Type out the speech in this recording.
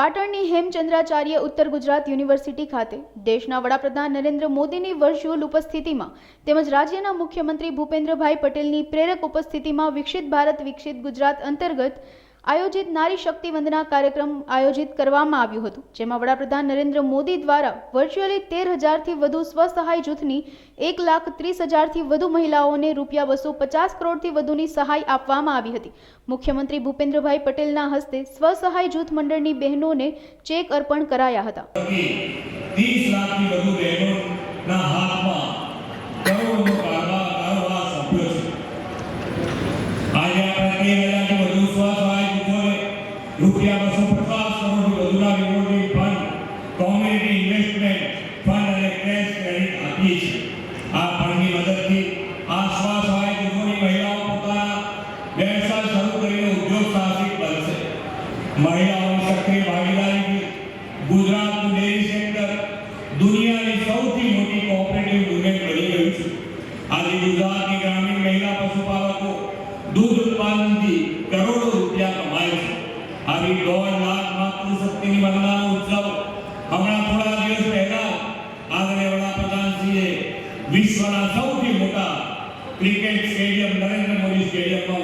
પાટણની હેમચંદ્રાચાર્ય ઉત્તર ગુજરાત યુનિવર્સિટી ખાતે દેશના વડાપ્રધાન નરેન્દ્ર મોદીની વર્ચ્યુઅલ ઉપસ્થિતિમાં તેમજ રાજ્યના મુખ્યમંત્રી ભૂપેન્દ્રભાઈ પટેલની પ્રેરક ઉપસ્થિતિમાં વિકસિત ભારત વિકસિત ગુજરાત અંતર્ગત આયોજિત નારી શક્તિ વંદના કાર્યક્રમ આયોજિત કરવામાં આવ્યું હતું, જેમાં વડાપ્રધાન નરેન્દ્ર મોદી દ્વારા વર્ચ્યુઅલી તેર હજારથી વધુ સ્વસહાય જૂથની એક લાખ ત્રીસ હજારથી વધુ મહિલાઓને રૂપિયા બસો પચાસ કરોડથી વધુની સહાય આપવામાં આવી હતી. મુખ્યમંત્રી ભૂપેન્દ્રભાઈ પટેલના હસ્તે સ્વસહાય જૂથ મંડળની બહેનોને ચેક અર્પણ કરાયા હતા. રૂપિયા બસો પચાસ કરોડથી વધુના revolving fund community investment fund અને કેશ ક્રેડિટ આપીએ છીએ આ ફંડની મદદથી આ સ્વસહાય જૂથોની મહિલાઓ પોતાના વ્યવસાય શરૂ કરીને ઉદ્યોગ સાહસિક બનશે મહિલાઓની સક્રિય ભાગીદારીથી ગુજરાતનું ડેરી સેક્ટર દુનિયાની સૌથી મોટી કોઓપરેટિવ યુનિયન બની ગયું છે આજે ગુજરાતની ગ્રામીણ મહિલા પશુપાલકો દૂધ ઉત્પાદનથી કરોડો રૂપિયા કમાય છે આવી દોઢ લાખ માતૃશક્તિની વંદના ઉત્સવ. હમણાં થોડા દિવસ પહેલા આદરણીય વડાપ્રધાનશ્રીએ વિશ્વના સૌથી મોટા ક્રિકેટ સ્ટેડિયમ નરેન્દ્ર મોદી સ્ટેડિયમમાં